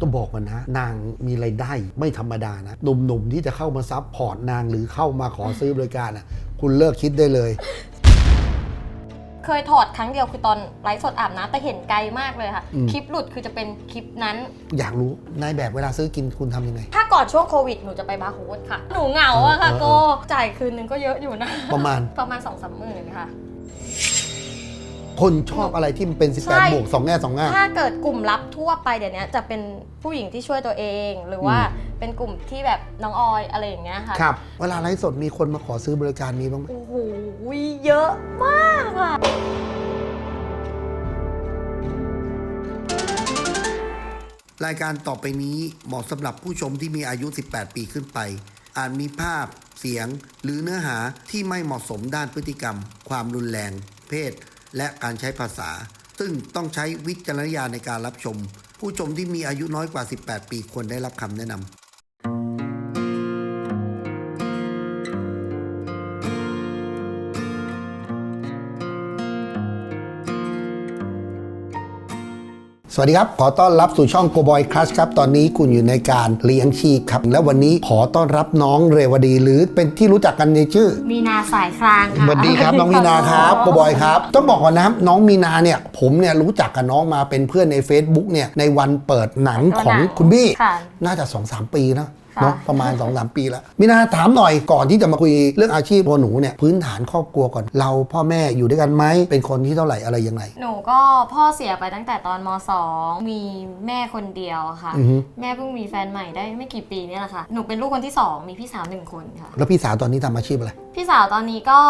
ต้องบอกกันนะ นางมีไรายได้ไม่ธรรมดานะหนุ่มๆที่จะเข้ามาซับพอร์ตนางหรือเข้ามาขอซื้อบริการอะ คุณเลิกคิดได้เลย เคยถอดครั้งเดียวคือตอนไลฟ์สดอาบน้ำแต่เห็นไกลมากเลยค่ะ อืม คลิปหลุดคือจะเป็นคลิปนั้น อยากรู้นายแบบเวลาซื้อกินคุณทำยังไง ถ้าก่อนช่วงโควิดหนูจะไปบาร์โฮสค่ะ หนูเหงาอะค่ะเออเออ โกจ่ายคืนนึงก็เยอะอยู่นะ ประมาณ ประมาณสองสามหมื่นค่ะ คนชอบอะไรที่มันเป็น ใช่ 18 บวกสองแง่สองง่ามถ้าเกิดกลุ่มลับทั่วไปเดี๋ยวนี้จะเป็นผู้หญิงที่ช่วยตัวเอง หรือว่าอืมเป็นกลุ่มที่แบบน้องออยอะไรอย่างเงี้ยค่ะ ครับ เวลาไลฟ์สดมีคนมาขอซื้อบริการมีบ้างไหม โอ้โหเยอะมากอะรายการต่อไปนี้เหมาะสำหรับผู้ชมที่มีอายุ 18 ปีขึ้นไป อาจมีภาพ เสียง หรือเนื้อหาที่ไม่เหมาะสมด้านพฤติกรรม ความรุนแรง เพศ และการใช้ภาษา ซึ่งต้องใช้วิจารณญาณในการรับชม ผู้ชมที่มีอายุน้อยกว่า 18 ปีควรได้รับคำแนะนำ สวัสดีครับ ขอต้อนรับสู่ช่อง Go Boy Crush ครับ ตอนนี้คุณอยู่ในการเลี้ยงชีพครับ และวันนี้ขอต้อนรับน้องเรวดี หรือเป็นที่รู้จักกันในชื่อ มีนาสายครางค่ะสวัสดีครับ น้องมีนาครับโกบอยครับ ต้องบอกก่อนนะครับน้องมีนาเนี่ย ผมเนี่ยรู้จักกับน้องมาเป็นเพื่อนใน Facebook เนี่ย ในวันเปิดหนังของคุณบี้ ค่ะ น่าจะ 2-3 ปีนะค่ะ เนาะประมาณ2-3ปีแล้วมีนาถามหน่อยก่อนที่จะมาคุยเรื่องอาชีพตัวหนูเนี่ยพื้นฐานครอบครัวก่อนเราพ่อแม่อยู่ด้วยกันไหมเป็นคนที่เท่าไหร่อะไรยังไง หนูก็พ่อเสียไปตั้งแต่ตอนม .2 มีแม่คนเดียวค่ะ อือฮึ แม่เพิ่งมีแฟนใหม่ได้ไม่กี่ปีเนี่ยแหละค่ะ หนูเป็นลูกคนที่2มีพี่สาวหนึ่งคนค่ะ แล้วพี่สาวตอนนี้ทำอาชีพอะไร พี่สาวตอนนี้ก็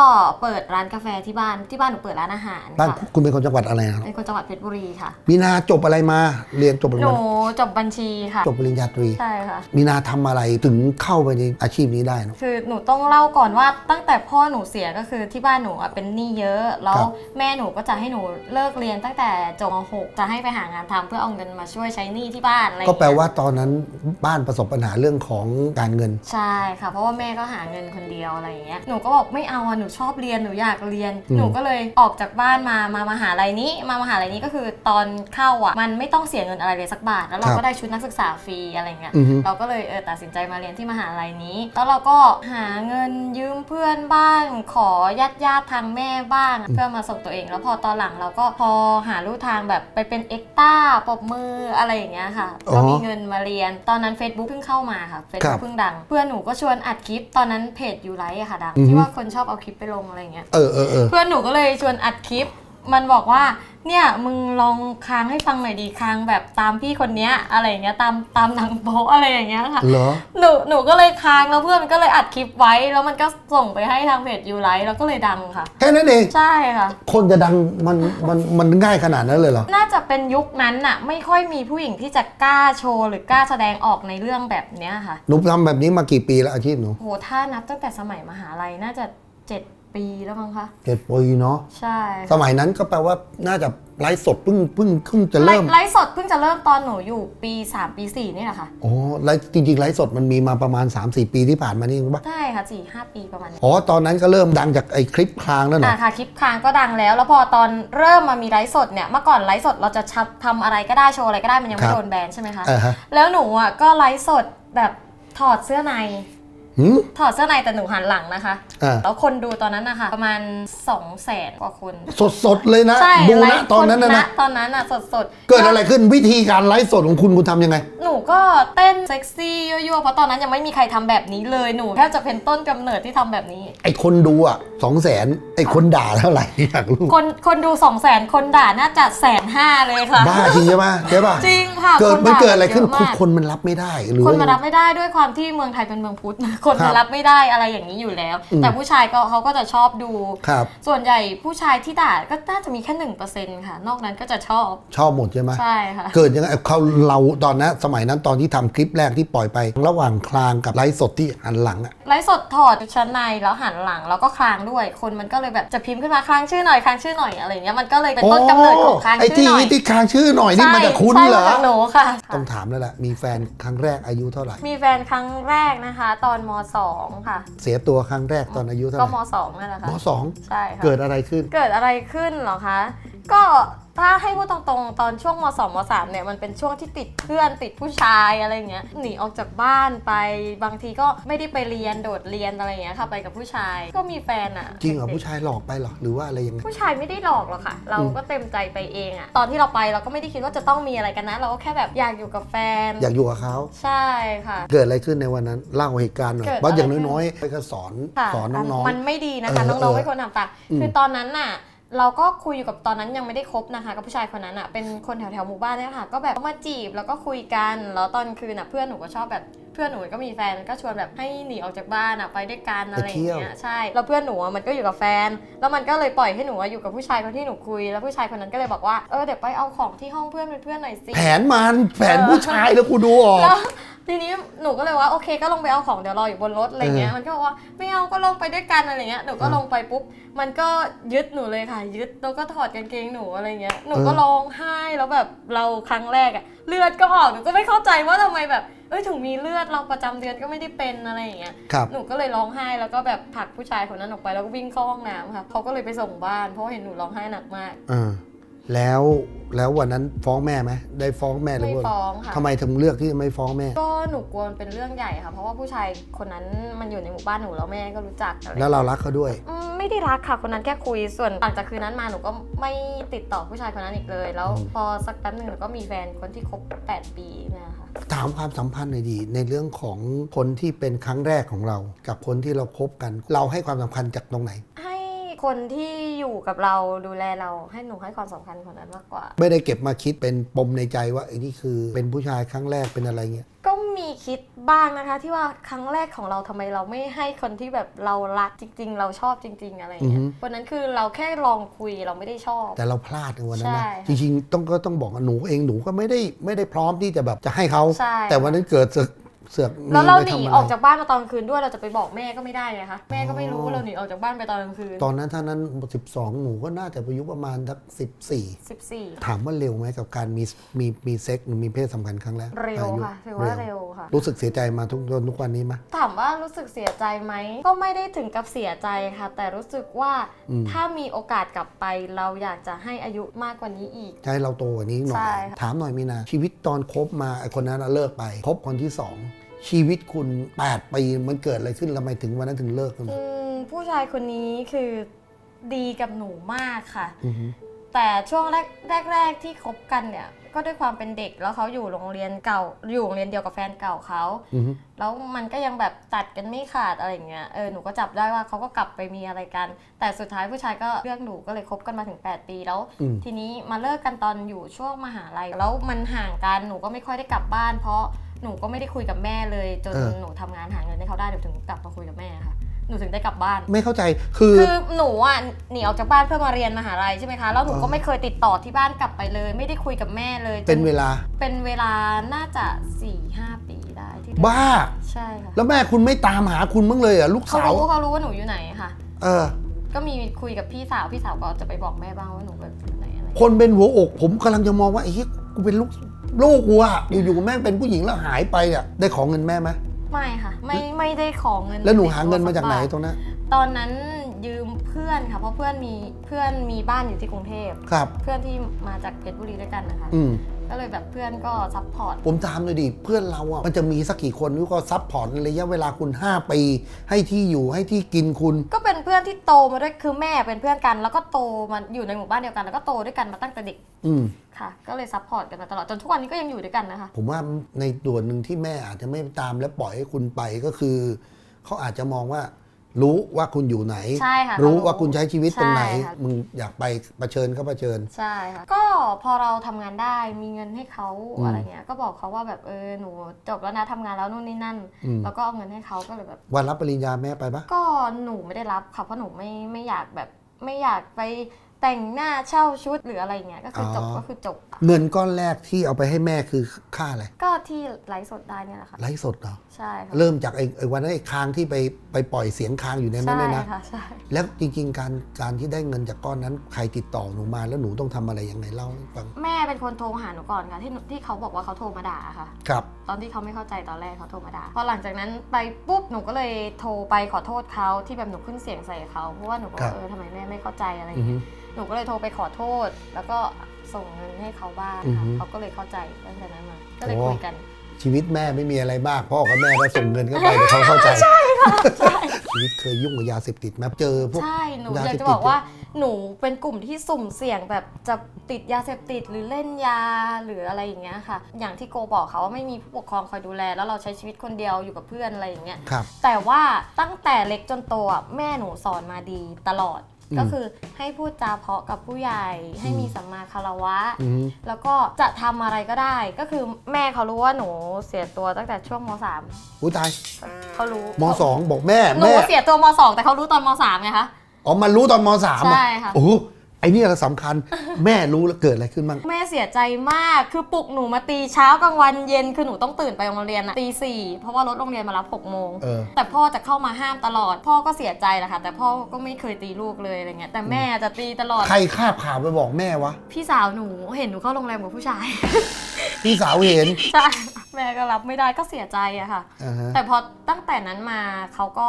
เปิดร้านกาแฟที่บ้านที่บ้านหนูเปิดร้านอาหารบ้านค่ะคุณเป็นคนจังหวัดอะไรนะครับเป็นคนจังหวัดเพชรบุรีค่ะมีนาจบอะไรมาเรียนจบอะไรหนูมาจบบัญชีค่ะจบปริญญาตรี ใช่ค่ะ มีนาทำอะไรถึงเข้าไปในอาชีพนี้ได้เนอะ คือหนูต้องเล่าก่อนว่าตั้งแต่พ่อหนูเสียก็คือที่บ้านหนูอะเป็นหนี้เยอะ แล้ควรับ แม่หนูก็จะให้หนูเลิกเรียนตั้งแต่จบม .6 จะให้ไปหางานทำเพื่อเอาเงินมาช่วยใช้หนี้ที่บ้านอะไรอย่ก็งแปลเงี้ยว่าตอนนั้นบ้านประสบปัญหาเรื่องของการเงิน ใช่ค่ะ เพราะว่าแม่ก็หาเงินคนเดียวอะไรอย่างเงี้ยหนูก็บอกไม่เอาอะหนูชอบเรียนหนูอยากเรียน อืม หนูก็เลยออกจากบ้านมามามาหาลัยนี้ มามหาลัยนี้ก็คือตอนเข้าอะมันไม่ต้องเสียเงินอะไรเลยสักบาท แล้วเราก็ได้ชุดนักศึกษาฟรีอะไรเงี้ย อือฮึ เราก็เลยเออตัดสินใจมาเรียนที่มหาลัยนี้ แล้วเราก็หาเงินยืมเพื่อนบ้าง ขอญาติญาติๆทางแม่บ้าง เพื่อมาส่งตัวเอง แล้วพอตอนหลังเราก็พอหาลู่ทางแบบไปเป็นเอ็กต้าปรบมืออะไรอย่างเงี้ยค่ะอ๋อก็มีเงินมาเรียน ตอนนั้น Facebook เพิ่งเข้ามาค่ะครั Facebook บเพิ่งดัง เพื่อนหนูก็ชวนอัดคลิป ตอนนั้นเพจยูไลท์อะค่ะดังอือฮึที่ว่าคนชอบเอาคลิปไปลงอะไรอย่างเงี้ยเออเออเออเพื่อนหนูก็เลยชวนอัดคลิป มันบอกว่าเนี่ยมึงลองค้างให้ฟังหน่อยดีค้างแบบตามพี่คนเนี้ยอะไรอย่างเงี้ยตามตามหนังโป๊อะไรอย่างเงี้ยค่ะเหรอ หนูหนูก็เลยค้างแล้วเพื่อนมันก็เลยอัดคลิปไว้ แล้วมันก็ส่งไปให้ทางเพจยูไลท์แล้วก็เลยดังค่ะ แค่นั้นเอง ใช่ค่ะ คนจะดังมันมันมันง่ายขนาดนั้นเลยเหรอ น่าจะเป็นยุคนั้นน่ะ ไม่ค่อยมีผู้หญิงที่จะกล้าโชว์หรือกล้าแสดงออกในเรื่องแบบเนี้ยค่ะหนูทำแบบนี้มากี่ปีแล้วอาชีพหนูโหถ้านับตั้งแต่สมัยมหาลัยน่าจะเจ็ด ปีแล้วมั้งคะเจ็ดปีเนาะใช่สมัยนั้นก็แปลว่าน่าจะไลฟ์สดเพิ่งเพิ่งเพิ่งจะไลเริ่มฟ์ไลฟ์สดเพิ่งจะเริ่มตอนหนูอยู่ปี3ปี4นี่แหละค่ะอ๋อไลฟ์จริงๆไลฟ์สดมันมีมาประมาณ 3-4 ปีที่ผ่านมานี่เองปะใช่ค่ะสี่ห้าปีประมาณนี้อ๋อตอนนั้นก็เริ่มดังจากไอ้คลิปคลางแล้วเนาะอะค่ะคลิปค้างก็ดังแล้ว แล้วพอตอนเริ่มมามีไลฟ์สดเนี่ยเมื่อก่อนไลฟ์สดเราจะชับทำอะไรก็ได้โชว์อะไรก็ได้มันยังครัไม่บโดนแบนใช่ไหมคะ เออฮะ แล้วหนูอะก็ไลฟ์สดแบบถอดเสื้อใน หืม ถอดเสื้อในแต่หนูหันหลังนะคะ อ่า แล้วคนดูตอนนั้นนะคะประมาณ2 0 0แสนกว่าคน สดสดๆเลยนะ ใช่ดูไลนะฟ์ตอนนั้นนะคนะตอนนั้นอะสดสดๆเกิดอะไรขึ้นวิธีการไลฟ์สดของคุณคุณทำยังไง หนูก็เต้นเซ็กซี่ยั่วๆเพราะตอนนั้นยังไม่มีใครทำแบบนี้เลยหนูแทบจะเป็นต้นกำเนิดที่ทำแบบนี้ ไอ้คนดูอะสองแสนไอ้คนด่าเท่าไหร่อยากรู้คนคนดู2 0 0แสนคนด่าน่าจะแสนห้าเลยค่ะ บ้าจริงใช่ปะใช่ปะจริงค่ะเกิดคมันด่าเกิดอะไรขึ้นยมากคนมันรับไม่ได้หรือคนว่ามารับไม่ได้ด้วยความที่เมืองไทยเป็นเมืองพุทธคนครัมาบรับไม่ได้อะไรอย่างนี้อยู่แล้ว อืม แต่ผู้ชายก็เขาก็จะชอบดู ครับ ส่วนใหญ่ผู้ชายที่ด่าก็น่าจะมีแค่หนึ่งเปอร์เซ็นต์ค่ะ นอกนั้นก็จะชอบชอบหมดใช่ไหม ใช่ค่ะ เกิดยังไงเขาเราตอนนั้นสมัยนั้นตอนที่ทำคลิปแรกที่ปล่อยไป ระหว่างคลางกับไลฟ์สดที่หันหลังอะไลฟ์สดถอดชั้นในแล้วหันหลังแล้วก็คลางด้วย คนมันก็เลยแบบจะพิมพ์ขึ้นมาคลางชื่อหน่อยคลางชื่อหน่อยอะไรอย่างเงี้ยมันก็เลยเป็นต้นกำเนิดของคลางไอ้ชื่ที่อหน่อยที่คลางชื่อหน่อยนี่ใช่มันจะคุ้นใช่เหรอมาจากหนูค่ะ ต้องถามแล้วแหละมีแฟนครั้งแรกอายุเท่าไหร่ มีแฟนครั้งแรกนะคะ ตอนมสองค่ะ เสียตัวครั้งแรกตอนอายุเท่าไหก็ร่มสองนั่นแหละค่ะมสองใช่ค่ะเกิดอะไรขึ้น เกิดอะไรขึ้นเหรอคะ ก็ ถ้าให้พูดตรงๆ ตอนช่วงมสองมสามเนี่ยมันเป็นช่วงที่ติดเพื่อนติดผู้ชายอะไรอย่างเงี้ยหนีออกจากบ้านไปบางทีก็ไม่ได้ไปเรียนโดดเรียนอะไรอย่างเงี้ยค่ะไปกับผู้ชายก็มีแฟนอะจริงเหรอด็กๆผู้ชายหลอกไปเหรอหรือว่าอะไรยังไงผู้ชายไม่ได้หลอกหรอกค่ะ เราอืมก็เต็มใจไปเองอะตอนที่เราไปเราก็ไม่ได้คิดว่าจะต้องมีอะไรกันนะ เราก็แค่แบบอยากอยู่กับแฟน อยากอยู่กับเขาใช่ค่ะ เกิดอะไรขึ้นในวันนั้นเล่าเหตุการณ์หน่อยเกิดเพราะอย่างอะไรขึ้นน้อยๆไปก็สอนค่ะสอนน้องมันไม่ดีนะคะเออน้องเออๆไม่ควรทำตามอืมคือตอนนั้นน่ะ เราก็คุยอยู่กับตอนนั้นยังไม่ได้คบนะคะ กับผู้ชายคนนั้นอะเป็นคนแถวๆหมู่บ้านเนี่ยค่ะ ก็แบบมาจีบแล้วก็คุยกันแล้วตอนคืนน่ะเพื่อนหนูก็ชอบแบบเพื่อนหนูก็มีแฟนก็ชวนแบบให้หนีออกจากบ้านอะไปด้วยกันอะไรอย่างเงี้ยใช่แล้วเพื่อนหนูอะมันก็อยู่กับแฟน แล้วมันก็เลยปล่อยให้หนูอะอยู่กับผู้ชายคนที่หนูคุย แล้วผู้ชายคนนั้นก็เลยบอกว่าเออเดี๋ยวไปเอาของที่ห้องเพื่อนเป็นเพื่อนหน่อยสิๆแผนมันแผนผู้ชายแล้วกูดูออกแล้ว ทีนี้หนูก็เลยว่าโอเคก็ลงไปเอาของเดี๋ยวรออยู่บนรถอะไรเงี้ยเออมันก็บอกว่าไม่เอาก็ลงไปด้วยกันอะไรเงี้ยหนูก็เออลงไปปุ๊บมันก็ยึดหนูเลยค่ะ ยึดแล้วก็ถอดกางเกงหนูอะไรเงี้ยหนูเออก็ร้องไห้แล้วแบบเราครั้งแรกอะเลือดก็ออกหนูก็ไม่เข้าใจว่าทำไมแบบเอ้ยถึงมีเลือดเราประจำเดือนก็ไม่ได้เป็นอะไรอย่างเงี้ยครับหนูก็เลยร้องไห้แล้วก็แบบผลักผู้ชายคนนั้นออกไปแล้วก็วิ่งเข้าห้องน้ำค่ะเขาก็เลยไปส่งบ้านเพราะว่าเห็นหนูร้องไห้หนักมากอ่า แล้วแล้ววันนั้นฟ้องแม่ไหมได้ฟ้องแม่หรือไม่ว่าฟ้องค่ะทำไมถึงเลือกที่จะไม่ฟ้องแม่ ก็หนูกลัวมันเป็นเรื่องใหญ่ค่ะ เพราะว่าผู้ชายคนนั้นมันอยู่ในหมู่บ้านหนูแล้วแม่ก็รู้จักอะไรแล้วเรารักเขาด้วย อืมไม่ได้รักค่ะคนนั้นแค่คุยส่วนหลังจากคืนนั้นมาหนูก็ไม่ติดต่อผู้ชายคนนั้นอีกเลย แล้วอืมพอสักแป๊บหนึ่งหนูก็มีแฟนคนที่คบ8 ปีเนะคะถามความสัมพันธ์หน่อยดี ในเรื่องของคนที่เป็นครั้งแรกของเรา กับคนที่เราคบกัน เราให้ความสำคัญจากตรงไหน ให้ คนที่อยู่กับเราดูแลเราให้หนูให้ความสำคัญคนนั้นมากกว่า ไม่ได้เก็บมาคิดเป็นปมในใจว่าไอ้นี่คือเป็นผู้ชายครั้งแรกเป็นอะไรเงี้ย ก็มีคิดบ้างนะคะ ที่ว่าครั้งแรกของเราทำไมเราไม่ให้คนที่แบบเรารักจริง ๆ เราชอบจริง ๆ อะไรอย่างเงี้อืยอฮึ วันนั้นคือเราแค่ลองคุยเราไม่ได้ชอบ แต่เราพลาดในวันนั้นนะใช่จริงๆต้องก็ต้องบอกว่าหนูเองหนูก็ไม่ได้ไม่ได้พร้อมที่จะแบบจะให้เขา ใช่ แต่วันนั้นเกิดเสือก เสือกแล้วเราไปหนีทำะไออกจากบ้านมาตอนกลางคืนด้วยเราจะไปบอกแม่ก็ไม่ได้ไงคะแม่ก็ไม่รู้ว่าเราหนีออกจากบ้านไปตอนกลางคืนตอนนั้นถ้านั้น 12 หนูก็น่าจะอายุประมาณสัก14 14 ถามว่าเร็วไหมกับการมีมีมีเซ็กหรือมีเพศสัมพันธ์ครั้งแรกเร็วอายุค่ะถือว่าเร็วค่ะ รู้สึกเสียใจมาทุกจนทุกวันนี้ไหมถามว่ารู้สึกเสียใจไหมก็ไม่ได้ถึงกับเสียใจค่ะ แต่รู้สึกว่าอืมถ้ามีโอกาสกลับไปเราอยากจะให้อายุมากกว่านี้อีกจะให้เราโตกว่านี้หน่อยใช่ค่ะถามหน่อยมีนาชีวิตตอนคบมาไอคนนั้นน่ะเลิกไปคบคนที่สอง ชีวิตคุณ 8 ปีมันเกิดอะไรขึ้นทำไมถึงวันนั้นถึงเลิกกันอืมผู้ชายคนนี้คือดีกับหนูมากค่ะ อือฮึแต่ช่วงแรกแรกๆที่คบกันเนี่ย ก็ด้วยความเป็นเด็กแล้วเขาอยู่โรงเรียนเก่า อยู่โรงเรียนเดียวกับแฟนเก่าเขา อือฮึแล้วมันก็ยังแบบตัดกันไม่ขาดอะไรอย่างเงี้ย เออ หนูก็จับได้ว่าเขาก็กลับไปมีอะไรกัน แต่สุดท้ายผู้ชายก็เลือกหนูก็เลยคบกันมาถึง 8 ปีแล้ว อืมทีนี้มาเลิกกันตอนอยู่ช่วงมหาลัย แล้วมันห่างกัน หนูก็ไม่ค่อยได้กลับบ้าน เพราะ หนูก็ไม่ได้คุยกับแม่เลย จนเออ หนูทำงานหาเงินให้เขาได้เดี๋ยวถึงกลับมาคุยกับแม่ค่ะหนูถึงได้กลับบ้าน ไม่เข้าใจคือ คือหนูอะหนีออกจากบ้านเพื่อมาเรียนมหาลัยใช่ไหมคะแล้วหนูก็อ๋อไม่เคยติดต่อที่บ้านกลับไปเลย ไม่ได้คุยกับแม่เลยจเป็นเวลาเป็นเวลาน่าจะ4ี่ห้าปีได้ที่ได้บ้า ใช่ค่ะแล้วแม่คุณไม่ตามหาคุณบ้างเลยเหรอะลูกเขาสาว รู้เขารู้ว่าหนูอยู่ไหนค่ะ เออ ก็มีคุยกับพี่สาวพี่สาวก็จะไปบอกแม่บ้างว่าหนูแบบอยู่ไหนอะไรคนเป็นหัวอก ผมกำลังจะมองว่าไอ้เหี้ยกูเป็นลูก ลูกกูอะอยู่ๆแม่งเป็นผู้หญิงแล้วหายไปอะได้ของเงินแม่ไหมไม่ค่ะ ไม่ไม่ได้ของเงินแล้วหนูหาเงินมาจากไหนสับทตรงนั้นตอนนั้นยืมเพื่อนค่ะ เพราะเพื่อนมีเพื่อนมีบ้านอยู่ที่กรุงเทพครับ เพื่อนที่มาจากเพชรบุรีด้วยกันนะคะอืม ก็เลยแบบเพื่อนก็ซัพพอร์ต ผมถามเลยดิเพื่อนเราอะมันจะมีสักกี่คนที่ก็ซับพอร์ตในระยะเวลาคุณ 5 ปี ให้ที่อยู่ให้ที่กินคุณ ก็เป็นเพื่อนที่โตมาด้วยคือแม่เป็นเพื่อนกัน แล้วก็โตมาอยู่ในหมู่บ้านเดียวกัน แล้วก็โตด้วยกันมาตั้งแต่เด็กอืมค่ะ ก็เลยซัพพอร์ตกันมาตลอดจนทุกวันนี้ก็ยังอยู่ด้วยกันนะคะ ผมว่าในส่วนหนึ่งที่แม่อาจจะไม่ตามและปล่อยให้คุณไปก็คือเขาอาจจะมองว่า รู้ว่าคุณอยู่ไหน ใช่ค่ะรู้เขารู้ว่าคุณใช้ชีวิตตรงไหน ใช่ค่ะ มึงอยากไปประเชิญก็ประเชิญ ใช่ค่ะก็พอเราทำงานได้มีเงินให้เขาอืม อะไรเงี้ยก็บอกเขาว่าแบบเออหนูจบแล้วนะทำงานแล้วนู่นนี่นั่น อืมแล้วก็เอาเงินให้เขาก็เลยแบบ วันรับปริญญาแม่ไปปะก็หนูไม่ได้รับค่ะเพราะหนูไม่ไม่อยากแบบไม่อยากไป แต่งหน้าเช่าชุดหรืออะไรเงี้ยก็คือจบก็คือจบเงินก้อนแรกที่เอาไปให้แม่คือค่าอะไรก็ที่ไลฟ์สดได้เนี่ยแหละค่ะไลฟ์สดเหรอใช่ค่ะเริ่มจากไอ้ไอ้วันนั้นไอ้ค้างที่ไปไปปล่อยเสียงค้างอยู่ในนั้นใช่เลยนะ ค่ะใช่ แล้วจริงๆ การการที่ได้เงินจากก้อนนั้น ใครติดต่อหนูมาแล้วหนูต้องทำอะไรยังไงเล่าให้ฟังแม่เป็นคนโทรหาหนูก่อนค่ะที่หนูที่เขาบอกว่าเขาโทรมาด่าค่ะ ครับตอนที่เขาไม่เข้าใจตอนแรกเขาโทรมาด่าพอหลังจากนั้นไปปุ๊บหนูก็เลยโทรไปขอโทษเขาที่แบบหนูขึ้นเสียงใส่เขาเพราะว่าหนูบอกครับว่าเออทำไมแม่ไม่เข้าใจอะไรอือเงี้ฮึยหนูก็เลยโทรไปขอโทษ แล้วก็ส่งเงินให้เขาบ้างอือค่ะฮึ เขาก็เลยเข้าใจตั้งแต่นั้นมา ก็เลยโอ้คุยกันชีวิตแม่ไม่มีอะไรมาก พ่อกับแม่ก็ส่งเงินเข้าไปเดี๋ยวเขาเข้าใจใช่ชีวิตเคยยุ่งกับยาเสพติดไหมเจอพวก ใช่หนูยาอยากเสพจะติดบอกว่าหนูเป็นกลุ่มที่สุ่มเสี่ยงแบบจะติดยาเสพติดหรือเล่นยาหรืออะไรอย่างเงี้ยค่ะ อย่างที่โกบอกเขาว่าไม่มีผู้ปกครองคอยดูแล แล้วเราใช้ชีวิตคนเดียวอยู่กับเพื่อนอะไรอย่างเงี้ย ครับ แต่ว่าตั้งแต่เล็กจนโตอะแม่หนูสอนมาดีตลอดอืม ก็คือให้พูดจาเพราะกับผู้ใหญ่ ให้มีสัมมาคารวะอืมแล้วก็จะทำอะไรก็ได้ ก็คือแม่เขารู้ว่าหนูเสียตัวตั้งแต่ช่วงมสามอุ้ยตายเขารู้มสองบอกแม่หนูแม่เสียตัวมสองแต่เขารู้ตอนมสามไงคะอ๋อมันรู้ตอนมสามอะใช่ค่ะโอ้โห ไอ้นี่แหละสำคัญแม่รู้แล้วเกิดอะไรขึ้นบ้าง แม่เสียใจมาก คือปลุกหนูมาตีเช้ากลางวันเย็น คือหนูต้องตื่นไปโรงเรียนอะตีสี่เพราะว่ารถโรงเรียนมารับหกโมง เออ แต่พ่อจะเข้ามาห้ามตลอด พ่อก็เสียใจแหละค่ะ แต่พ่อก็ไม่เคยตีลูกเลยอะไรเงี้ย แต่แม่จะตีตลอด ใครคาบข่าวไปบอกแม่วะ พี่สาวหนูเห็นหนูเข้าโรงแรมกับผู้ชาย พี่สาวเห็น ใช่ แม่ก็รับไม่ได้ก็เสียใจอะค่ะ อ่าฮะ แต่พอตั้งแต่นั้นมาเขาก็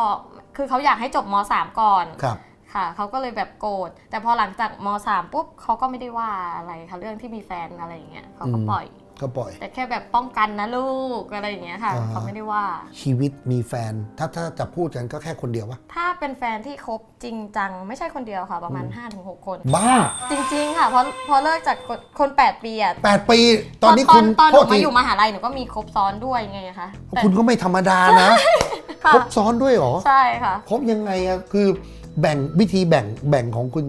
คือเขาอยากให้จบมสามก่อน ครับ ค่ะเขาก็เลยแบบโกรธแต่พอหลังจากมสามปุ๊บเขาก็ไม่ได้ว่าอะไรค่ะเรื่องที่มีแฟนอะไรอย่างเงี้ยเขาก็อืมปล่อย ก็ปล่อย แต่แค่แบบป้องกันนะลูกอะไรอย่างเงี้ยค่ะอ่าฮะเขาไม่ได้ว่า ชีวิตมีแฟน ถ้าถ้าจะพูดกันก็แค่คนเดียววะถ้าเป็นแฟนที่คบจริงจังไม่ใช่คนเดียวค่ะ ประมาณ 5-6 คน บ้า จริง ๆ ค่ะเพราะพอเลิกจากคนคน8ปีอะแปดปีตอนนี้ตอคุนณตอนหโทนูษมาทีอยู่มหาลัยหนูก็มีคบซ้อนด้วยไงคะแต่คุณก็ไม่ธรรมดานะค่ะครบซ้อนด้วยเหรอ ใช่ค่ะ ครบยังไงอะคือ แบ่งวิธีแบ่งแบ่งของคุณ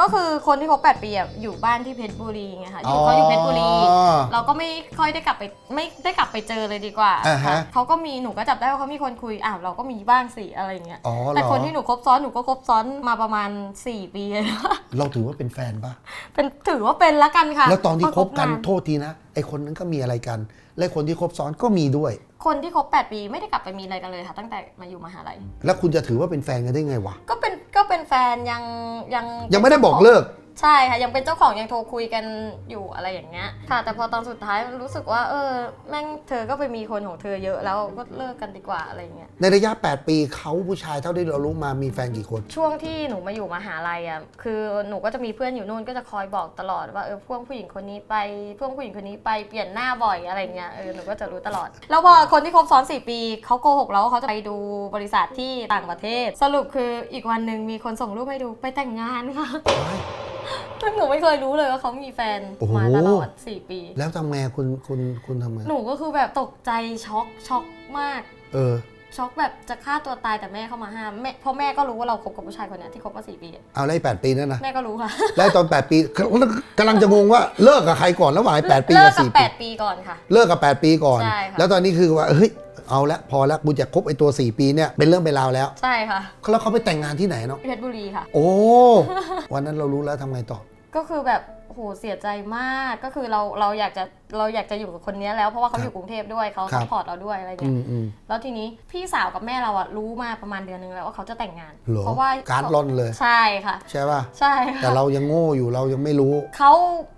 ก็คือคนที่คบ8ปีอะอยู่บ้านที่เพชรบุรีไงคะอยู่เขาอยู่เพชรบุรี อ๋อเราก็ไม่ค่อยได้กลับไปไม่ได้กลับไปเจอเลยดีกว่าอ่าฮะค่ะเขาก็มีหนูก็จับได้ว่าเขามีคนคุยอ้าวเราก็มีบ้างสิอะไรอย่างเงี้ยอ๋อเหรแต่อคนที่หนูคบซ้อนหนูก็คบซ้อนมาประมาณ 4 ปีเลยนะเราถือว่าเป็นแฟนปะเป็นถือว่าเป็นละกันค่ะแล้วตอนที่คบกันเพราะโทษทีนะไอคนนั้นก็มีอะไรกัน และคนที่คบซ้อนก็มีด้วย คนที่คบ 8 ปีไม่ได้กลับไปมีอะไรกันเลยค่ะ ตั้งแต่มาอยู่มหาลัย แล้วคุณจะถือว่าเป็นแฟนกันได้ไงวะ ก็เป็นก็เป็นแฟนยังยังยังไม่ได้บอกเลิก ใช่ค่ะยังเป็นเจ้าของยังโทรคุยกันอยู่อะไรอย่างเงี้ยค่ะ แต่พอตอนสุดท้ายรู้สึกว่า เออ แม่งเธอก็ไปมีคนของเธอเยอะแล้วก็เลิกกันดีกว่าอะไรอย่างเงี้ยในระยะ 8 ปีเขาผู้ชายเท่าที่เรารู้มามีแฟนกี่คน ช่วงที่หนูมาอยู่มหาลัยอะคือหนูก็จะมีเพื่อนอยู่นู่นก็จะคอยบอกตลอดว่าเออพวกผู้หญิงคนนี้ไปพวกผู้หญิงคนนี้ไปเปลี่ยนหน้าบ่อยอะไรเงี้ยเออหนูก็จะรู้ตลอด แล้วพอคนที่คบซ้อน4ปีเขาโกหกแล้วว่าเขาจะไปดูบริษัทที่ต่างประเทศ สรุปคืออีกวันหนึ่งมีคนส่งรูปให้ดูไปแต่งงานค่ะ ซึ่งหนูไม่เคยรู้เลยว่าเขามีแฟนโอ้โห มาตลอด 4 ปี แล้วทำไงคุณคุณคุณทำไงหนูก็คือแบบตกใจช็อกช็อกมาก เออ ช็อกแบบจะฆ่าตัวตายแต่แม่เข้ามาห้ามแม่เพราะแม่ก็รู้ว่าเราคบกับผู้ชายคนเนี้ยที่คบมาสี่ปีอะเอาไล่แปดปีนั่นนะแม่ก็รู้ค่ะแล้วตอน 8 ปีกำลังจะงงว่าเลิกกับใครก่อนระหว่างไอ้8ปีเลิกักบกับ4แปปีดปีก่อนค่ะ เลิกกับ 8 ปีก่อน ใช่ค่ะ แล้วตอนนี้คือว่าเฮ้ย เอาละพอละกูจะคบไอ้ตัว 4 ปีเนี่ยเป็นเรื่องเป็นราวแล้ว ใช่ค่ะแล้วเขาไปแต่งงานที่ไหนเนาะเพชรบุรีค่ะ โอ้ วันนั้นเรารู้แล้วทำไงต่อ ก็คือแบบโหเสียใจมากก็คือเราเราอยากจะเราอยากจะอยู่กับคนเนี้ยแล้วเพราะว่าเขาครับอยู่กรุงเทพด้วยเขาครับซัพพอร์ตเราด้วยอะไรอืเงี้ยมอืมแล้วทีนี้พี่สาวกับแม่เราอะรู้มาประมาณเดือนนึงแล้วว่าเขาจะแต่งงาน เหรอเพราะว่าการดล่อนเลย ใช่ค่ะ ใช่ป่ะ ใช่แต่ค่ะเรายังโง่อยู่เรายังไม่รู้ เขา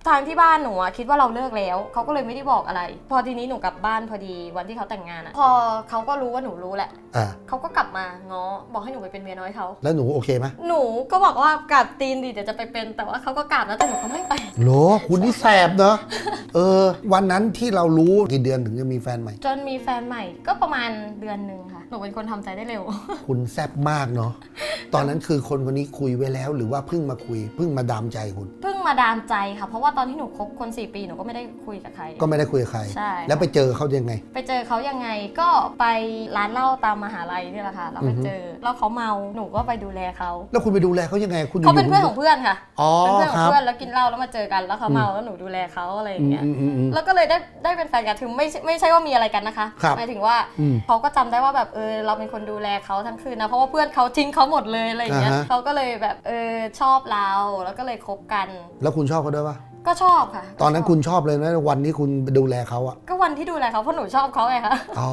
ทางที่บ้านหนูอะคิดว่าเราเลิกแล้ว เขาก็เลยไม่ได้บอกอะไร พอทีนี้หนูกลับบ้านพอดีวันที่เขาแต่งงานอะพอเขาก็รู้ว่าหนูรู้แหละอ่า เขาก็กลับมาง้อบอกให้หนูไปเป็นเมียน้อยเขาแล้วหนูโอเคไหมหนูก็บอกว่ากราบตีนดิเดี๋ยวจะไปเป็น แต่ว่าเขาก็กราบนะแต่หนูเขาไม่ไปโหรอคุณนี่แสบเนอะเออ วันนั้นที่เรารู้กี่เดือนถึงจะมีแฟนใหม่ จนมีแฟนใหม่ก็ประมาณเดือนหนึ่งค่ะ หนูเป็นคนทำใจได้เร็ว คุณแซบมากเนาะตอนนั้นคือคนคนนี้คุยไว้แล้ว หรือว่าเพิ่งมาคุยเพิ่งมาดามใจคุณเพิ่ง มาดามใจค่ะ เพราะว่าตอนที่หนูคบคน 4 ปีหนูก็ไม่ได้คุยกับใคร ก็ไม่ได้คุยกับใคร ใช่ แล้วไปเจอเขายังไง ไปเจอเขายังไงก็ไปร้านเหล้าตามมหาลัยนี่แหละค่ะเราไปอือฮึเจอแล้วเขาเมาหนูก็ไปดูแลเขาแล้วคุณไปดูแลเขายังไง คุณเขาเป็นยู่เพื่อนของเพื่อนค่ะอ๋อเป็นเพื่อนขคองรับเพื่อนแล้วกินเหล้าแล้วมาเจอกันแล้วเขาเมาแล้วหนูดูแลเขาอะไรอย่างเงี้ยอืมอืมอืมแล้วก็เลยได้ได้เป็นแฟนกันถึงไม่ใช่ไม่ใช่ว่ามีอะไรกันนะคะครับหมายถึงว่าอืมเขาก็จำได้ว่าแบบเออเราเป็นคนดูแลเขาทั้งคืนนะเพราะว่าเพื่อนเขาทิ้งเขาหมดเลยอะไรอย่างเงี้ยอ่าฮะเขาก็เลยแบบเออชอบเราแล้วก็เลยคบกันแล้วคุณชอบเขาด้วยปะก็ชอบค่ะตอนนั้นก็ชบคุณชอบเลยนะวันที่คุณไปดูแลเขาอะก็วันที่ดูแลเขาเพราะหนูชอบเขาไงคะอ๋อ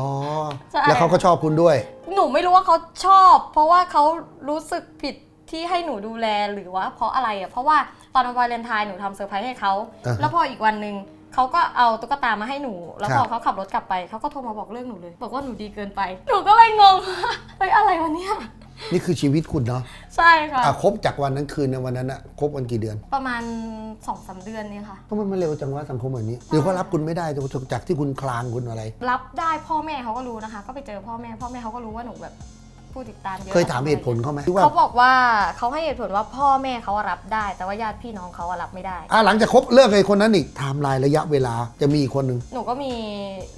ใช่แล้วเขาก็ชอบคุณด้วย หนูไม่รู้ว่าเขาชอบ เพราะว่าเขารู้สึกผิดที่ให้หนูดูแลหรือว่าเพราะอะไรอะเพราะว่าตอนวันวาเลนไทน์หนูทำเซอร์ไพรส์ให้เขาอ่าฮะ แล้วพออีกวันหนึ่งเขาก็เอาตุ๊กตามาให้หนู แล้วครัพอบเขาขับรถกลับไปเขาก็โทรมาบอกเรื่องหนูเลย บอกว่าหนูดีเกินไป หนูก็เลยงงเฮ้ยอะไรวะเนี่ย นี่คือชีวิตคุณเนาะใช่ค่ะ อะคบจากวันนั้นคืนในวันนั้นอะคบกันกี่เดือนประมาณ2อสเดือนเนี่ยค่ะทำไมมันเร็วจังวะสังคมแบบนี้หรือเขารับคุณไม่ได้จากที่คุณคลางคุณอะไร รับได้พ่อแม่เขาก็รู้นะคะ ก็ไปเจอพ่อแม่พ่อแม่เขาก็รู้ว่าหนูแบบ ผู้ติดตามเยอะเคยถามเหตุผลเขาไหมที่ว่าเขาบอกว่าเขาให้เหตุผลว่าพ่อแม่เขาอะรับได้ แต่ว่าญาติพี่น้องเขาอะรับไม่ได้อะหลังจากคบเลิกไอ้คนนั้นอีกไทม์ไลน์ระยะเวลาจะมีอีกคนหนึ่งหนูก็มี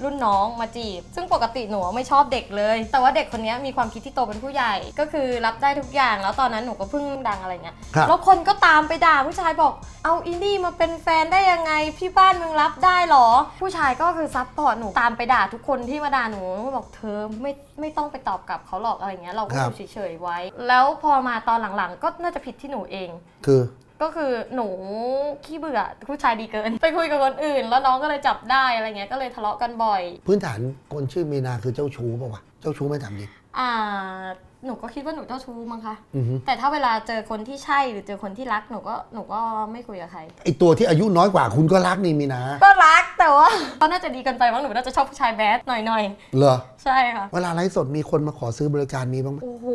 รุ่นน้องมาจีบ ซึ่งปกติหนูไม่ชอบเด็กเลย แต่ว่าเด็กคนนี้มีความคิดที่โตเป็นผู้ใหญ่ ก็คือรับได้ทุกอย่าง แล้วตอนนั้นหนูก็เพิ่งดังอะไรเงี้ยครับแล้วคนก็ตามไปด่าผู้ชายบอก เอาอินดี้มาเป็นแฟนได้ยังไงพี่บ้านมึงรับได้เหรอ ผู้ชายก็คือซับพอร์ตหนูตามไปด่าทุกคนที่มาด่าหนูบอกเธอไม่ ไม่ต้องไปตอบกลับเขาหรอกอะไรเงี้ยเราก็อยู่เฉยๆไว้ แล้วพอมาตอนหลังๆ ก็น่าจะผิดที่หนูเอง คือ ก็คือหนูขี้เบื่อผู้ชายดีเกิน ไปคุยกับคนอื่น แล้วน้องก็เลยจับได้อะไรเงี้ยก็เลยทะเลาะกันบ่อย พื้นฐานคนชื่อมีนาคือเจ้าชู้ป่าวะเจ้าชู้ไม่ถามจริงอ่า หนูก็คิดว่าหนูเจ้าชู้มั้งคะ อือฮึ แต่ถ้าเวลาเจอคนที่ใช่หรือเจอคนที่รักหนูก็หนูก็ไม่คุยกับใคร ไอตัวที่อายุน้อยกว่าคุณก็รักนี่มีนาก็รักแต่ว่า เขาน่าจะดีเกินไปมั้งหนูน่าจะชอบผู้ชายแบดหน่อยเหรอ ๆ ใช่ค่ะ เวลาไลฟ์สดมีคนมาขอซื้อบริการมีบ้างไหมโอ้โห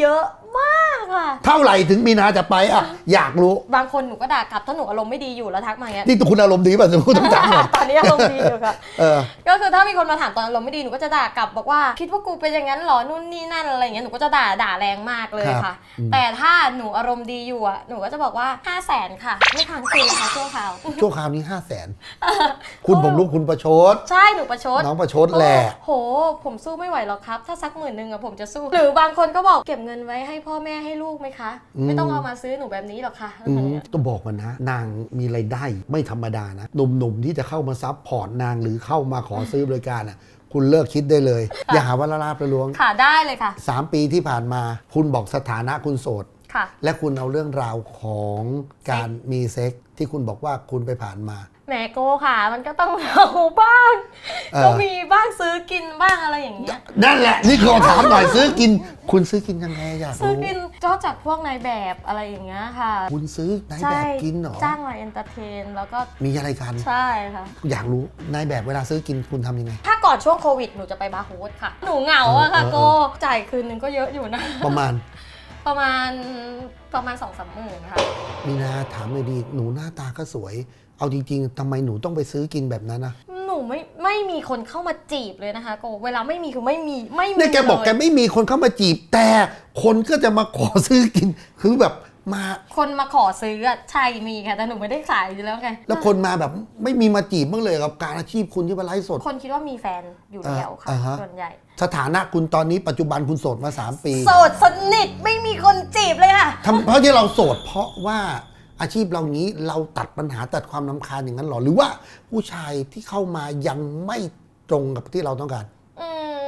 เยอะมาก ค่ะ เท่าไหร่ถึงมีนาจะไปอะอยากรู้ บางคนหนูก็ด่ากลับถ้าหนูอารมณ์ไม่ดีอยู่แล้วทักมาอย่างเงี้ยนี่ตัวคุณอารมณ์ดีป่ะสมมติต้องถามหน่อยตอนนี้อารมณ์ดีอยู่ค่ะเออก็คือถ้ามีคนมาถามตอนอารมณ์ไม่ดีหนูก็จะด่ากลับบอกว่าคิดว่ากูเป็นอย่างนั้นเหรอนู่นนี่นั่นอะไรอย่างเงี้ยหนูก็จะด่าด่าแรงมากเลยครัค่ะบอืมแต่ถ้าหนูอารมณ์ดีอยู่อะหนูก็จะบอกว่า5 0 0แสนค่ะไม่ค้างคืนค่ะชั่วคราวชั่วคราวนี้ห้าแสนคุณผมรู้คุณประชด ใช่หนูประชดน้องประชดแหละโห ผมสู้ไม่ไหวหรอกครับ ถ้าสักหมื่นหนึ่งอะผมจะสู้ หรือบางคนก็บอกเก็บเงินไว้ให้พ่อแม่ให้ลูกไหมคะอืมไม่ต้องเอามาซื้อหนูแบบนี้หรอกค่ะอืมต้องบอกมันนะ นางมีไรายได้ไม่ธรรมดานะหนุ่มๆที่จะเข้ามาซับพอร์ตนางหรือเข้ามาขอซื้อบริการอะคุณเลิกคิดได้เลย อย่าหาว่าละลาบละลวงค่ะได้เลยค่ะสามปีที่ผ่านมา คุณบอกสถานะคุณโสดค่ะและคุณเอาเรื่องราวของการมีเซ็กที่คุณบอกว่าคุณไปผ่านมา แหมโกค่ะ มันก็ต้องเอาบ้าง เออ ก็มีบ้างซื้อกินบ้างอะไรอย่างเงี้ย นั่นแหละ นี่ขอถามหน่อยซื้อกิน คุณซื้อกินยังไงอยากซื้อรู้กินก็จากพวกนายแบบอะไรอย่างเงี้ยค่ะคุณซื้อนายใช่แบบกินเหรอจ้างมาเอนเตอร์เทน แล้วก็มีอะไรกัน ใช่ค่ะ อยากรู้นายแบบเวลาซื้อกินคุณทำยังไง ถ้าก่อนช่วงโควิดหนูจะไปบาร์โฮสค่ะ หนูเหงาอะค่ะเออเออ โกจ่ายคืนนึงก็เยอะอยู่นะ ประมาณ ประมาณประมาณสองสามหมื่นค่ะ มีนาถามเลยดี หนูหน้าตาก็สวย เอาจริงๆทำไมหนูต้องไปซื้อกินแบบนั้นนะหนูไม่ไม่มีคนเข้ามาจีบเลยนะคะโกเวลาไม่มีคือไม่มีไม่มีเนี่ยแกบอกเลยแกไม่มีคนเข้ามาจีบแต่คนก็จะมาขอซื้อกิน คือแบบมาคนมาขอซื้ออะใช่มีค่ะแต่หนูไม่ได้ขายอยู่แล้วไงแล้วคนมาแบบไม่มีมาจีบบ้างเลยกับการอาชีพคุณที่มาไลฟ์สด คนคิดว่ามีแฟนอยู่แล้วค่ะอ่าฮะ ส่วนใหญ่ สถานะคุณตอนนี้ปัจจุบันคุณโสดมา 3 ปีโสดสนิทไม่มีคนจีบเลยค่ะทำเพราะที่เราโสดเพราะว่า อาชีพเรานี้เราตัดปัญหาตัดความลำคาญอย่างนั้นหรอ หรือว่าผู้ชายที่เข้ามายังไม่ตรงกับที่เราต้องการ อืม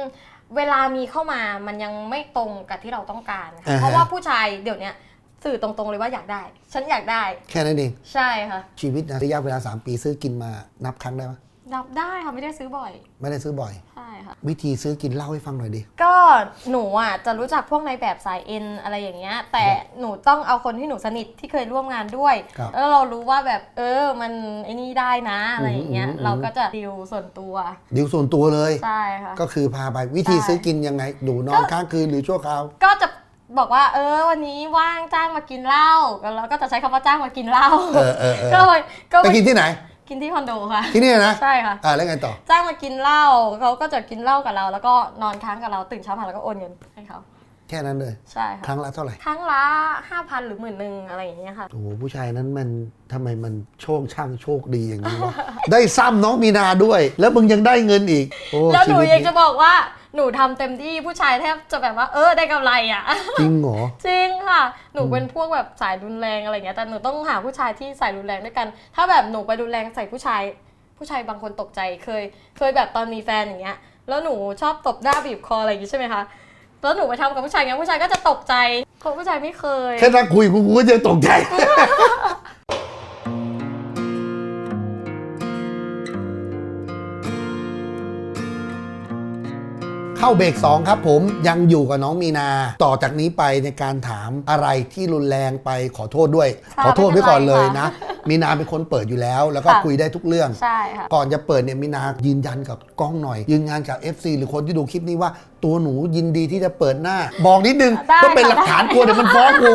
เวลามีเข้ามามันยังไม่ตรงกับที่เราต้องการค่ะอ่าฮะ เพราะว่าผู้ชายเดี๋ยวเนี้ยสื่อตรงๆเลยว่าอยากได้ ฉันอยากได้ แค่นั้นเอง ใช่ค่ะ ชีวิตนะระยะเวลา 3 ปีซื้อกินมานับครั้งได้ไหม รับได้ค่ะไม่ได้ซื้อบ่อยไม่ได้ซื้อบ่อย ใช่ค่ะ วิธีซื้อกินเล่าให้ฟังหน่อยดิ ก็หนูอะจะรู้จักพวกในแบบสายเอ็นอะไรอย่างเงี้ย แต่หนูต้องเอาคนที่หนูสนิทที่เคยร่วมงานด้วย ครับแล้วเรารู้ว่าแบบเออมันไอ้นี่ได้นะอะไรอย่างเงี้ย อืมอืมเราก็จะดิวส่วนตัว ดิวส่วนตัวเลย ใช่ค่ะ ก็คือพาไปวิธีใช่ซื้อกินยังไงดูนอนค้างคืนหรือชั่วคราว ก็จะบอกว่า เออ วันนี้ว่างจ้างมากินเหล้าแล้วก็จะใช้คำว่าจ้างมากินเหล้าเออเออเออก็เลยก็ไปกินที่ไหน กินที่คอนโดค่ะที่นี่นะใช่ค่ะ อ่าแล้วไงต่อ จ้างมากินเหล้าเขาก็จะกินเหล้ากับเรา แล้วก็นอนค้างกับเราตื่นเช้ามาแล้วก็โอนเงินให้เขาแค่นั้นเลย ใช่คค่ะรั้งละเท่าไหร่ ครั้งละห้าพันหรือหมื่นหนึ่งอะไรอย่างเงี้ยค่ะ โอ้โหผู้ชายนั้นมันทำไมมันโชคช่างโชคดีอย่างนี้วะ ได้ซ้ำน้องมีนาด้วย แล้วมึงยังได้เงินอีกโอ้แล้วหนูชีวิตยังนี้จะบอกว่า หนูทำเต็มที่ผู้ชายแทบจะแบบว่าเออได้กำไรอะจริงเหรอจริงค่ะ หนูเป็นพวกแบบสายรุนแรงอะไรเงี้ยแต่หนูต้องหาผู้ชายที่สายรุนแรงด้วยกัน ถ้าแบบหนูไปรุนแรงใส่ผู้ชาย ผู้ชายบางคนตกใจเคย เคยแบบตอนมีแฟนอย่างเงี้ยแล้วหนูชอบตบหน้าบีบคออะไรอย่างงี้ใช่ไหมคะแล้วหนูไปทำกับผู้ชายเงี้ยผู้ชายก็จะตกใจเพราะผู้ชายไม่เคยแค่นั่งคุยกูกูก็จะตกใจ เข้าเบรก2ครับผมยังอยู่กับน้องมีนา ต่อจากนี้ไปในการถามอะไรที่รุนแรงไปขอโทษด้วยค่ะขอโทษไว้ก่อนเลยไม่เป็นไรนะ มีนาเป็นคนเปิดอยู่แล้ว แล้วก็ค่ะคุยได้ทุกเรื่อง ใช่ค่ะ ก่อนจะเปิดเนี่ยมีนายืนยันกับกล้องหน่อย ยืนยันกับ FC หรือคนที่ดูคลิปนี้ว่า ตัวหนูยินดีที่จะเปิดหน้า บอกนิดนึงได้เพื่อเป็นค่ะหลักฐานได้กลัวเดี๋ยวมันฟ้องกู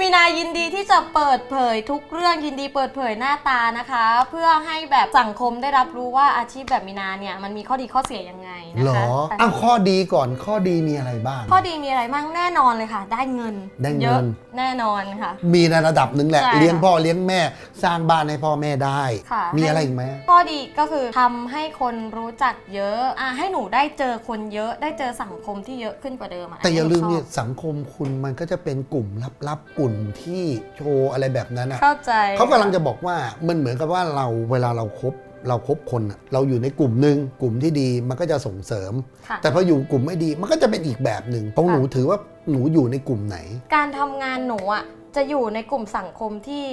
มีนายินดีที่จะเปิดเผยทุกเรื่องยินดีเปิดเผยหน้าตานะคะ เพื่อให้แบบสังคมได้รับรู้ว่าอาชีพแบบมีนาเนี่ยมันมีข้อดีข้อเสียยังไงนะเหรคะออ้าวข้อดีก่อนข้อดีมีอะไรบ้าง ข้อดีมีอะไรบ้างแน่นอนเลยค่ะ ได้เงินได้เงินเยอะแน่นอนค่ะ มีในระดับหนึ่งแหละ ใช่เลี้ยงพ่อเลี้ยงแม่ สร้างบ้านให้พ่อแม่ได้ ค่ะ มีให้อะไรอีกไหม ข้อดีก็คือทำให้คนรู้จักเยอะอะให้หนูได้เจอคนเยอะได้เจอสังคมที่เยอะขึ้นกว่าเดิมะแต่อย่าลืมหเนี่ยชบสังคมคุณมันก็จะเป็นกลุ่มลับๆ กลุ่มที่โชว์อะไรแบบนั้นอะเข้าใจเขากำลังจะบอกว่ามันเหมือนกับว่าเราเวลาเราคบเราคบคนอะเราอยู่ในกลุ่มหนึ่งกลุ่มที่ดีมันก็จะส่งเสริมค่ะแต่พออยู่กลุ่มไม่ดีมันก็จะเป็นอีกแบบหนึ่งของหนูถือว่าหนูอยู่ในกลุ่มไหน การทำงานหนูอะจะอยู่ในกลุ่มสังคมที่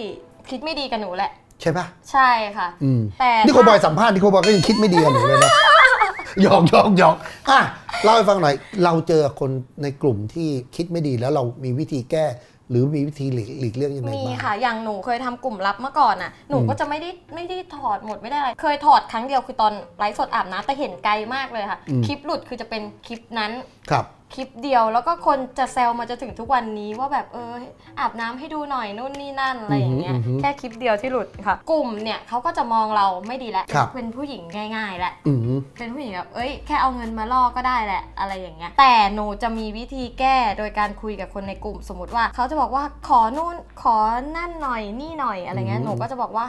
คิดไม่ดีกับหนูแหละ ใช่ปะใช่ค่ะอืมแต่นี่โคบอยสัมภาษณ์นี่โคบอยก็ยังคิดไม่ดีกับหนูเลยนะหยอกหยอกหยอกอะเล่าให้ฟังหน่อย เราเจอคนในกลุ่มที่คิดไม่ดีแล้วเรามีวิธีแก้ หรือมีวิธีหลีกหลีกเลี่ยงยังไงมีบ้าง ค่ะ อย่างหนูเคยทำกลุ่มลับเมื่อก่อนอะ หนูอืม ก็จะไม่ได้ไม่ได้ถอดหมดไม่ได้อะไรเคยถอดครั้งเดียวคือตอนไลฟ์สดอาบน้ำแต่เห็นไกลมากเลยค่ะ คลิปหลุดคือจะเป็นคลิปนั้น ครับ คลิปเดียว แล้วก็คนจะแซวมาจะถึงทุกวันนี้ว่าแบบเอออาบน้ำให้ดูหน่อยนู่นนี่นั่นอะไรอย่างเงี้ยอือหือแค่คลิปเดียวที่หลุดค่ะ กลุ่มเนี่ยเขาก็จะมองเราไม่ดีแล้วครับ เป็นผู้หญิงง่าย ๆแหละ อืม เป็นผู้หญิงแบบ เอ้ย แค่เอาเงินมาล่อก็ได้แหละ อะไรอย่างเงี้ย แต่หนูจะมีวิธีแก้โดยการคุยกับคนในกลุ่ม สมมติว่า เขาจะบอกว่าขอนู่น ขอนั่นหน่อย นี่หน่อย อะไรเงี้ย อืม หนูก็จะบอกว่า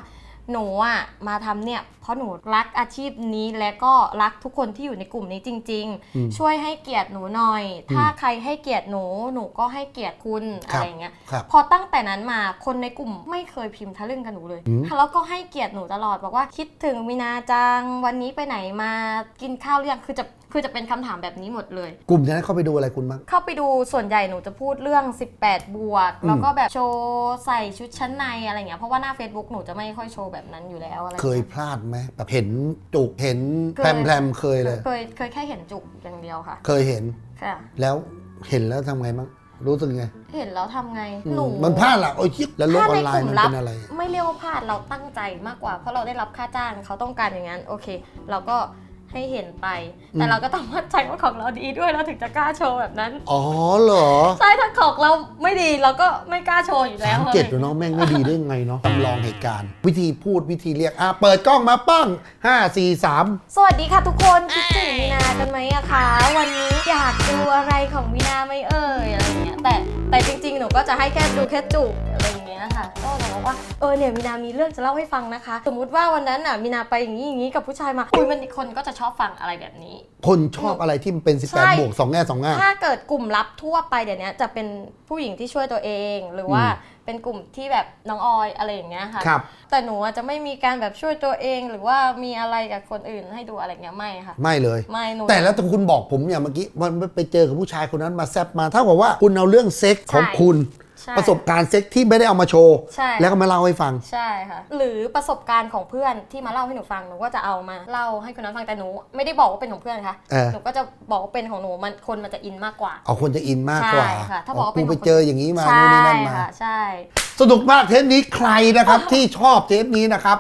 หนูอะมาทำเนี่ยเพราะหนูรักอาชีพนี้และก็รักทุกคนที่อยู่ในกลุ่มนี้จริง อืม ๆ ช่วยให้เกียรติหนูหน่อย ถ้าใครให้เกียรติหนูหนูก็ให้เกียรติคุณครัอะบไรอย่างเงี้ย ครับ พอตั้งแต่นั้นมาคนในกลุ่มไม่เคยพิมพ์ทะลึ่งกับหนูเลย อืม แล้วก็ให้เกียรติหนูตลอดบอกว่าคิดถึงวินาจัง วันนี้ไปไหนมากินข้าวหรือยังคือจะคือจะเป็นคำถามแบบนี้หมดเลย กลุ่มนั้นเข้าไปดูอะไรคุณบ้าง เข้าไปดูส่วนใหญ่หนูจะพูดเรื่อง 18 บวกอืมแล้วก็แบบโชว์ใส่ชุดชั้นในอะไรเงี้ยเพราะว่าหน้า Facebook หนูจะไม่ค่อยโชว์แบบนั้นอยู่แล้วอะไรเคยงี้พลาดไหมแบบเห็นจุกเห็นเคยแพรมแพรมๆเคยเลย เคยเคยแค่เห็นจุกอย่างเดียวค่ะ เคยเห็นค่ะแล้วเห็นแล้วทำไงบ้างรู้สึกไง เห็นแล้วทำไงอืมหนู มันพลาดละโอ้ยชิบแล้วโลกออนไลน์มันลัเป็นอะไร ไม่เรียกว่าพลาดเราตั้งใจมากกว่า เพราะเราได้รับค่าจ้างเขาต้องการอย่างนั้น โอเค เราก็ ให้เห็นไป แต่อืมเราก็ต้องมั่นใจว่าของเราดีด้วยเราถึงจะกล้าโชว์แบบนั้น อ๋อเหรอ ใช่ถ้าของเราไม่ดีเราก็ไม่กล้าโชว์อยู่แล้วสังเกตดูเนาะแม่งไม่ดีได้ไงเนาะจำลองเหตุการณ์ วิธีพูดวิธีเรียกอะเปิดกล้องมาปั้งห้าสี่สามสวัสดีค่ะทุกคนคิดถึงมีนากันไหมอะคะวันนี้อยากดูอะไรของมีนาไหมเอ่ยอะไรเงี้ยแต่แต่จริง ๆ หนูก็จะให้แค่ดูแค่จุกอะไรอย่างเงี้ยค่ะ ก็หนูบอกว่าเออเนี่ยมีนามีเรื่องจะเล่าให้ฟังนะคะ สมมุติว่าวันนั้นอะมีนาไปอย่างนี้อย่างนี้กับผู้ชายมาคุยมันคนก็จะชอบฟังอะไรแบบนี้ คนชอบอะไรที่มันเป็น ใช่ 18บวก2แง่2ง่าถ้าเกิดกลุ่มลับทั่วไปเดี๋ยวนี้จะเป็นผู้หญิงที่ช่วยตัวเอง หรือว่าอืมเป็นกลุ่มที่แบบน้องออยอะไรอย่างเงี้ยค่ะ ครับ แต่หนูอาจจะไม่มีการแบบช่วยตัวเอง หรือว่ามีอะไรกับคนอื่นให้ดูอะไรเงี้ยไม่ค่ะ ไม่เลย ไม่หนู แต่แล้วแต่คุณบอกผมอย่างเมื่อกี้มันไปเจอกับผู้ชายคนนั้นมาแซบมาเท่ากับว่าคุณเอาเรื่องเซ็กของคุณ ใช่ประสบการณ์เซ็กที่ไม่ได้เอามาโชว์ ใช่แล้วก็มาเล่าให้ฟัง ใช่ค่ะ หรือประสบการณ์ของเพื่อนที่มาเล่าให้หนูฟังหนูก็จะเอามาเล่าให้คนนั้นฟังแต่หนูไม่ได้บอกว่าเป็นของเพื่อนค่ะเออ หนูก็จะบอกว่าเป็นของหนูมันคนมันจะอินมากกว่า เอาคนจะอินมากกว่าใช่ค่ะถ้าบอกว่ากูเป็นไปของเจออย่างนี้มาใช่นู่นนี่นั่นมา ค่ะใช่ สนุกมากเทปนี้ใครนะครับที่ชอบเทปนี้นะครับ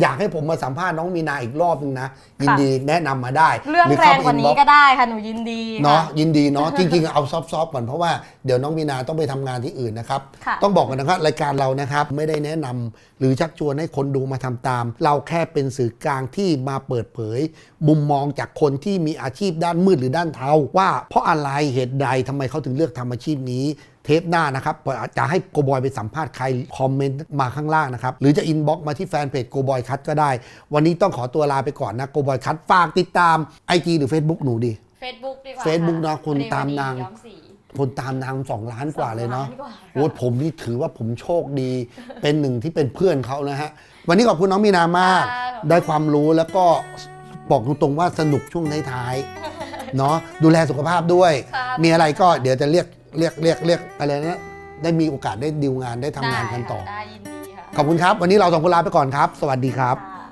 อยากให้ผมมาสัมภาษณ์น้องมีนาอีกรอบนึงนะ ยินดีแนะนำมาได้เรื่องหแรงกว่าเข้นี้ inbox ก็ได้ค่ะหนูยินดีเนาะค่ะยินดีเนาะจริงๆ เอาซอฟต์ๆก่อนเพราะว่าเดี๋ยวน้องมีนาต้องไปทำงานที่อื่นนะครับ ค่ะ ต้องบอกกันนะครับรายการเรานะครับไม่ได้แนะนำหรือชักชวนให้คนดูมาทำตาม เราแค่เป็นสื่อกลางที่มาเปิดเผย มุมมองจากคนที่มีอาชีพด้านมืดหรือด้านเทาว่าเพราะอะไรเหตุใดทำไมเขาถึงเลือกทำอาชีพนี้ เทปหน้านะครับจะให้โกบอยไปสัมภาษณ์ใครคอมเมนต์มาข้างล่างนะครับ หรือจะอินบ็อกมาที่แฟนเพจโกบอยคัทก็ได้ วันนี้ต้องขอตัวลาไปก่อนนะโกบอยคัทฝากติดตาม IG หรือ Facebook หนูดิ Facebook ดีกว่า Facebook ค่เนอะคนตามนางย้อมสีคนตามนางสองล้านกว่าเลยเนาะสองล้านกว่าค่ะโอ้ยผมนี่ถือว่าผมโชคดี เป็นหนึ่งที่เป็นเพื่อนเขานะฮะ วันนี้ขอบคุณน้องมีนามาก ได้ความรู้แล้วก็บอกตรงๆว่าสนุกช่วงท้ายๆเนาะดูแลสุขภาพด้วยครับมีอะไรก็เดี๋ยวจะเรียก เรียกเรียกเรียกอะไรนะได้มีโอกาสได้ดิวงานได้ทำงานกันต่อ ได้ยินดีค่ะขอบคุณครับ วันนี้เราสองคนลาไปก่อนครับ สวัสดีครับ ค่ะ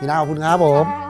มีนาขอบคุณครับผม ค่ะ